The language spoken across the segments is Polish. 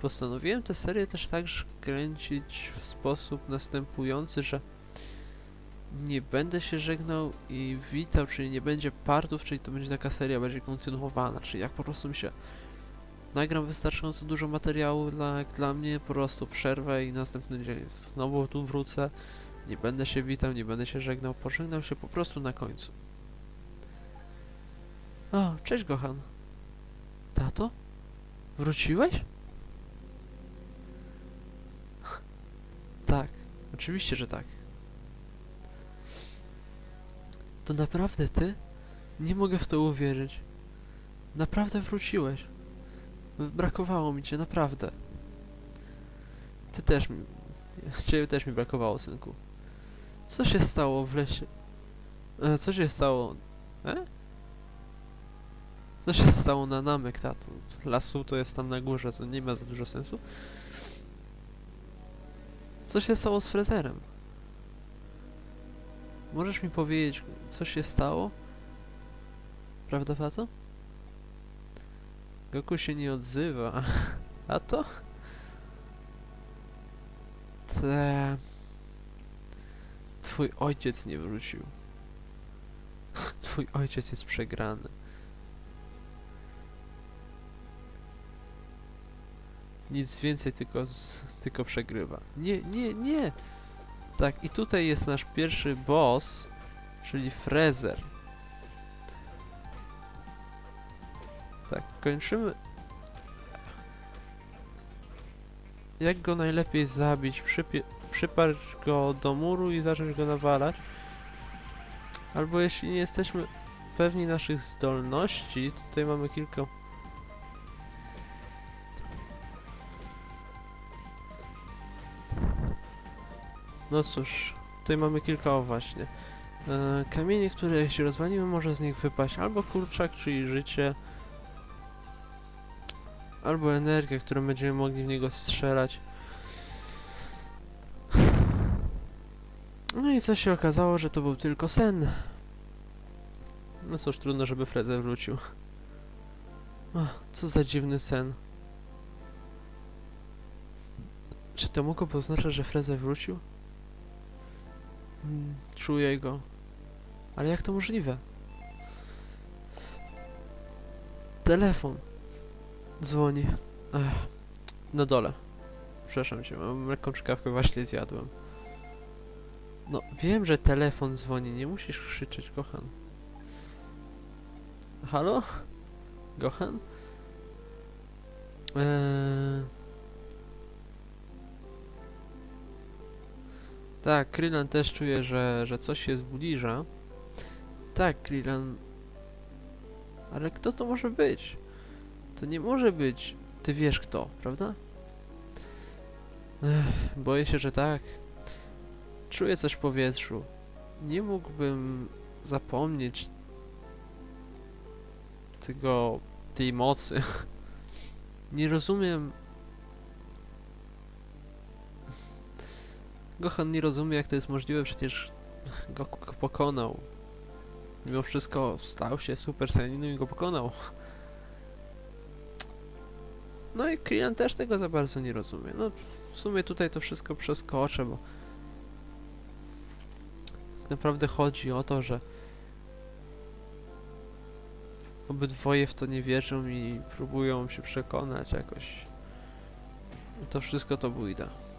Postanowiłem tę serię też tak kręcić w sposób następujący, że nie będę się żegnał i witał, czyli nie będzie partów, czyli to będzie taka seria bardziej kontynuowana, czyli jak po prostu mi się nagram wystarczająco dużo materiału dla, dla mnie, po prostu przerwę i następny dzień znowu tu wrócę, nie będę się witał, nie będę się żegnał, pożegnam się po prostu na końcu. O, cześć Gohan. Tato? Wróciłeś? Tak, oczywiście, że tak. To naprawdę ty? Nie mogę w to uwierzyć. Naprawdę wróciłeś. Brakowało mi cię, naprawdę. Ty też mi... Ciebie też mi brakowało, synku. Co się stało w lesie? E, co się stało? E? Co się stało na Namek, tato? Lasu to jest tam na górze, to nie ma za dużo sensu. Co się stało z Frezerem? Możesz mi powiedzieć, co się stało? Prawda, tato? Goku się nie odzywa. A to? Te... Twój ojciec nie wrócił. Twój ojciec jest przegrany. Nic więcej, tylko, tylko przegrywa. Nie, nie, nie! Tak, i tutaj jest nasz pierwszy boss, czyli Frezer. Tak, kończymy. Jak go najlepiej zabić? Przyparć go do muru i zacząć go nawalać? Albo jeśli nie jesteśmy pewni naszych zdolności, tutaj mamy kilka... No cóż, tutaj mamy kilka, o właśnie. E, kamienie, które jeśli rozwalimy, może z nich wypaść albo kurczak, czyli życie, albo energię, którą będziemy mogli w niego strzelać. No i co się okazało, że to był tylko sen. No cóż, trudno, żeby Frezer wrócił. Ach, co za dziwny sen. Czy to mogło oznaczać, że Frezer wrócił? Czuję go. Ale jak to możliwe? Telefon. Dzwoni. Ech, na dole. Przepraszam cię, mam lekką czkawkę właśnie zjadłem. No, wiem, że telefon dzwoni, nie musisz krzyczeć, kocham. Halo? Gohan? Eee... Tak, Krylan też czuje, że, że coś się zbliża. Tak, Krylan... Ale kto to może być? To nie może być... Ty wiesz kto, prawda? Ech, boję się, że tak. Czuję coś w powietrzu. Nie mógłbym zapomnieć tego, tej mocy. Nie rozumiem. Gohan nie rozumie, jak to jest możliwe, przecież Goku go pokonał. Mimo wszystko stał się Super Saiyajinem i go pokonał. No i Krillin też tego za bardzo nie rozumie. No, w sumie tutaj to wszystko przeskoczę, bo tak naprawdę chodzi o to, że obydwoje w to nie wierzą i próbują się przekonać jakoś. To wszystko to bójda.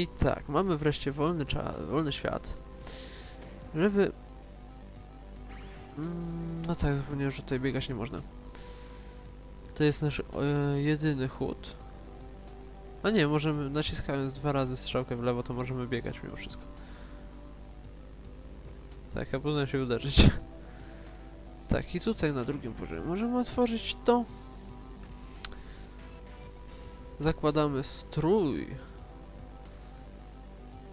I tak, mamy wreszcie wolny wolny świat. Żeby... Mm, no tak, zapomniałem, że tutaj biegać nie można. To jest nasz e, jedyny chód. A nie, możemy, naciskając dwa razy strzałkę w lewo, to możemy biegać mimo wszystko. Tak, a potem się uderzyć. Tak, i tutaj na drugim poziomie możemy otworzyć to. Zakładamy strój.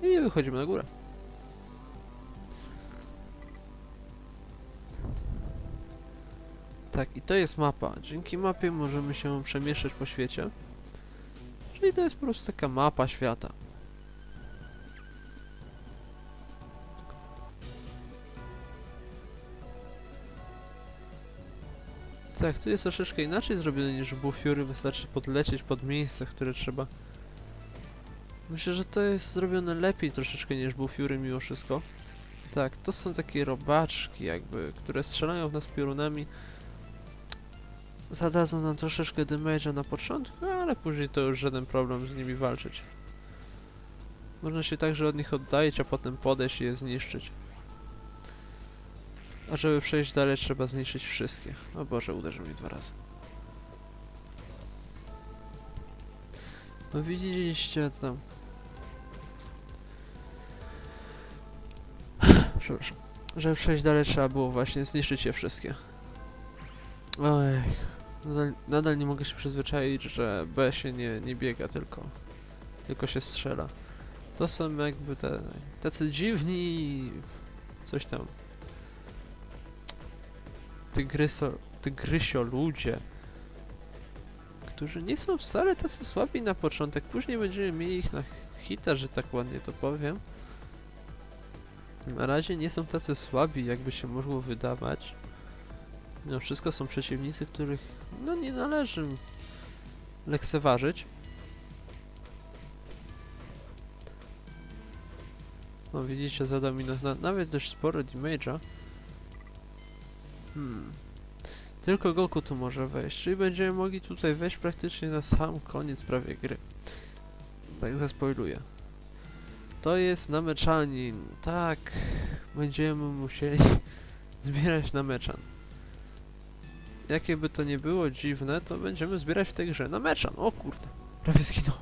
I wychodzimy na górę. Tak, i to jest mapa. Dzięki mapie możemy się przemieszczać po świecie. Czyli to jest po prostu taka mapa świata. Tak, tu jest troszeczkę inaczej zrobione niż w Bufiury, wystarczy podlecieć pod miejsce, które trzeba. Myślę, że to jest zrobione lepiej troszeczkę niż Bufiury mimo wszystko. Tak, to są takie robaczki jakby, które strzelają w nas piorunami. Zadadzą nam troszeczkę damage'a na początku, ale później to już żaden problem z nimi walczyć. Można się także od nich oddalić, a potem podejść i je zniszczyć. A żeby przejść dalej, trzeba zniszczyć wszystkie. O Boże, uderzył mi dwa razy. No widzieliście tam. Przepraszam. Żeby przejść dalej, trzeba było właśnie zniszczyć je wszystkie. Oj, nadal, nadal nie mogę się przyzwyczaić, że B się nie, nie biega, tylko, tylko się strzela. To są jakby te tacy dziwni coś tam tygryso, tygrysio ludzie, którzy nie są wcale tacy słabi na początek. Później będziemy mieli ich na hita, że tak ładnie to powiem. Na razie nie są tacy słabi, jakby się mogło wydawać. No wszystko są przeciwnicy, których no nie należy lekceważyć. No widzicie, zadał mi na, nawet dość sporo damage'a. Hmm. Tylko Goku tu może wejść, czyli będziemy mogli tutaj wejść praktycznie na sam koniec prawie gry. Tak zaspoiluję. To jest nameczanin. Tak, będziemy musieli zbierać nameczan. Jakie by to nie było dziwne, to będziemy zbierać w tej grze nameczan. O kurde, prawie zginął.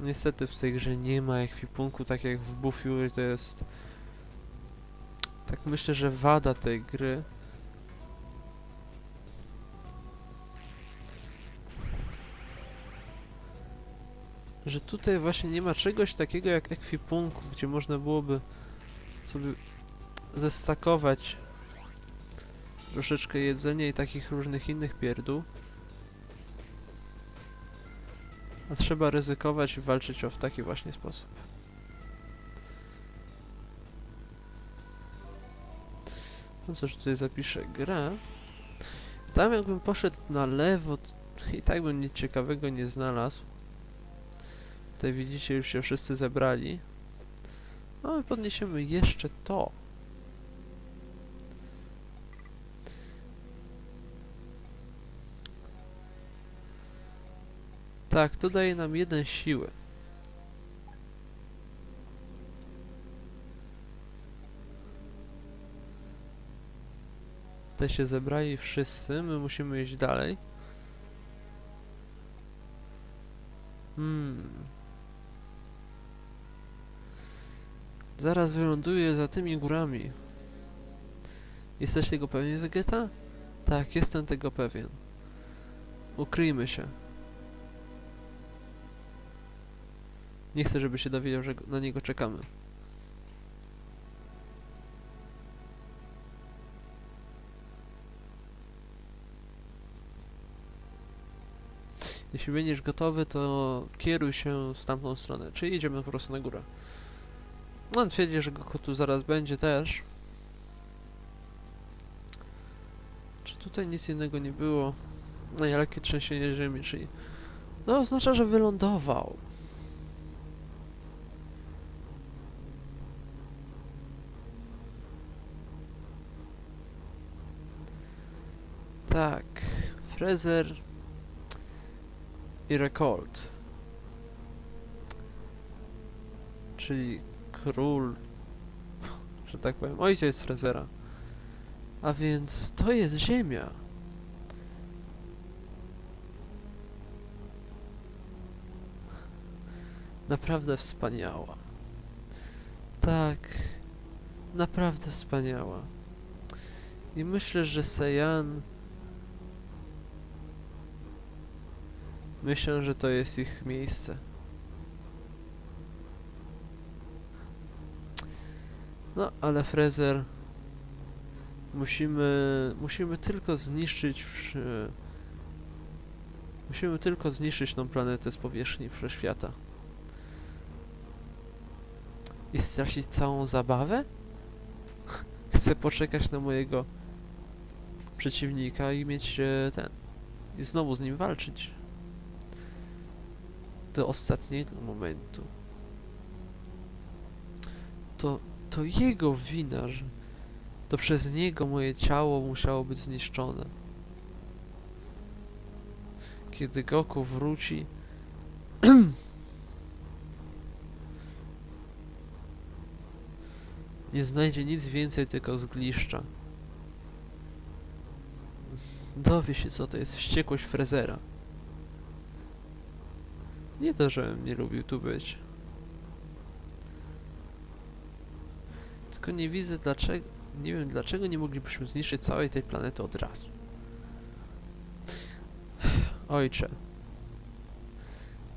Niestety w tej grze nie ma ekwipunku, tak jak w Bufiury to jest... Tak myślę, że wada tej gry. Że tutaj właśnie nie ma czegoś takiego jak ekwipunku, gdzie można byłoby sobie zestakować troszeczkę jedzenia i takich różnych innych pierdół. A trzeba ryzykować i walczyć o w taki właśnie sposób. No cóż, tutaj zapiszę grę. Tam jakbym poszedł na lewo, i tak bym nic ciekawego nie znalazł. Tutaj widzicie, już się wszyscy zebrali. No i podniesiemy jeszcze to. Tak, to daje nam jeden siły. Tutaj się zebrali wszyscy, my musimy iść dalej. Hmm. Zaraz wyląduję za tymi górami. Jesteś tego pewien, Vegeta? Tak, jestem tego pewien. Ukryjmy się. Nie chcę, żeby się dowiedział, że na niego czekamy. Jeśli będziesz gotowy, to kieruj się w tamtą stronę, czyli idziemy po prostu na górę. No, on twierdzi, że Goku tu zaraz będzie też. Czy tutaj nic innego nie było? No i lekkie trzęsienie ziemi, czyli... No, oznacza, że wylądował. Tak, Frezer i Recolt. Czyli król, że tak powiem, ojciec Frezera. A więc to jest Ziemia. Naprawdę wspaniała. Tak, naprawdę wspaniała. I myślę, że Saiyan Myślę, że to jest ich miejsce. No, ale Frezer... Musimy... Musimy tylko zniszczyć... Musimy tylko zniszczyć tą planetę z powierzchni wszechświata. I stracić całą zabawę? chcę poczekać na mojego przeciwnika i mieć e, ten. I znowu z nim walczyć. Do ostatniego momentu. To, to jego wina, że to przez niego moje ciało musiało być zniszczone. Kiedy Goku wróci, nie znajdzie nic więcej tylko zgliszcza. Dowie się, co to jest wściekłość Frezera. Nie to, żebym nie lubił tu być. Tylko nie widzę dlaczego, nie wiem dlaczego nie moglibyśmy zniszczyć całej tej planety od razu. Ojcze.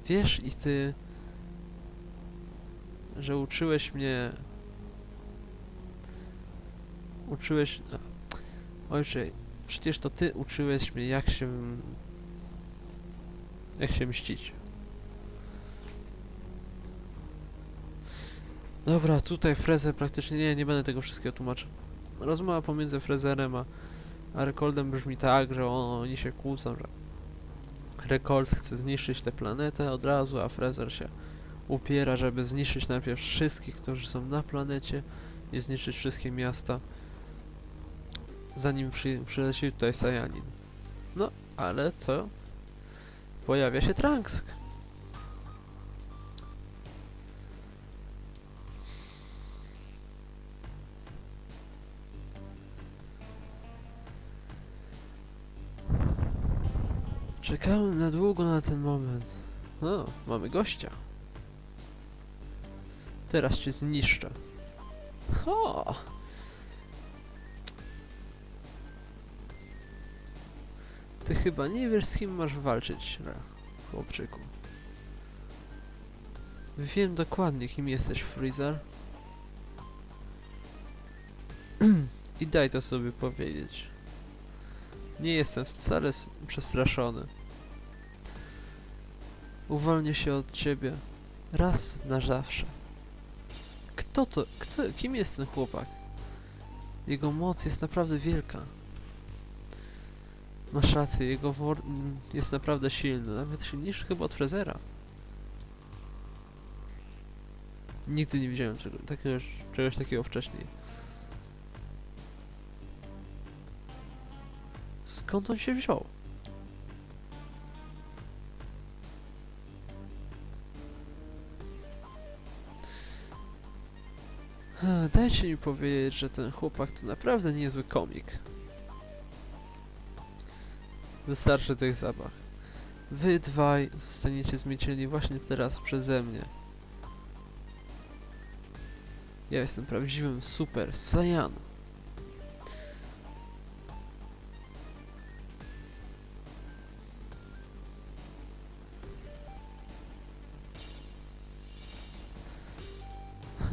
Wiesz i ty, że uczyłeś mnie... Uczyłeś... Ojcze, przecież to ty uczyłeś mnie jak się... Jak się mścić. Dobra, tutaj Frezer praktycznie... Nie, nie będę tego wszystkiego tłumaczył. Rozmowa pomiędzy Frezerem a, a brzmi tak, że on, oni się kłócą, że Rekold chce zniszczyć tę planetę od razu, a Frezer się upiera, żeby zniszczyć najpierw wszystkich, którzy są na planecie i zniszczyć wszystkie miasta, zanim przy, tutaj Sajanin. No, ale co? Pojawia się Trunks. Czekałem na długo na ten moment. O, mamy gościa. Teraz cię zniszczę. O! Ty chyba nie wiesz z kim masz walczyć, chłopczyku. Wiem dokładnie kim jesteś, Freezer. I daj to sobie powiedzieć. Nie jestem wcale przestraszony. Uwolnię się od ciebie. Raz na zawsze. Kto to? Kto, kim jest ten chłopak? Jego moc jest naprawdę wielka. Masz rację, jego wor jest naprawdę silny, nawet silniejszy chyba od Frezera. Nigdy nie widziałem czego, takiego, czegoś takiego wcześniej. Skąd on się wziął? Dajcie mi powiedzieć, że ten chłopak to naprawdę niezły komik. Wystarczy tych zabawek. Wy dwaj zostaniecie zmiecieni właśnie teraz przeze mnie. Ja jestem prawdziwym Super Saiyan.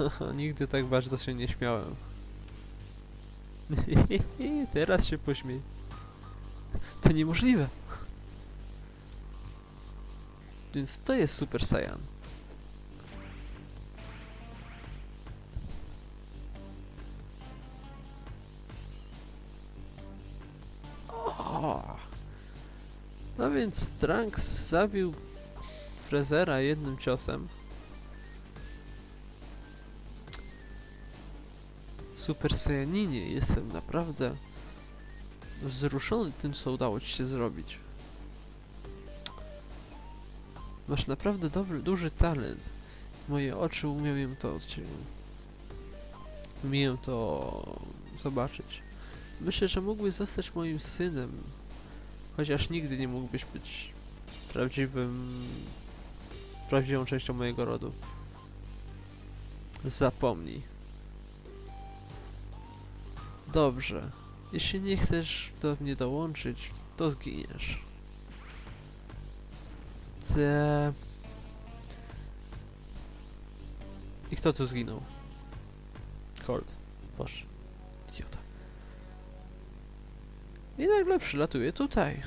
Nigdy tak bardzo się nie śmiałem. Teraz się pośmiej. To niemożliwe. Więc to jest Super Saiyan. O! No więc Trunks zabił Frezera jednym ciosem. Super Saiyaninie, jestem naprawdę wzruszony tym, co udało ci się zrobić. Masz naprawdę dobry, duży talent. Moje oczy umieją to od ciebie. Umieją to zobaczyć. Myślę, że mógłbyś zostać moim synem. Chociaż nigdy nie mógłbyś być prawdziwym... prawdziwą częścią mojego rodu. Zapomnij. Dobrze. Jeśli nie chcesz do mnie dołączyć, to zginiesz. Te... I kto tu zginął? Cold. Boże. Idiota. I nagle przylatuje tutaj.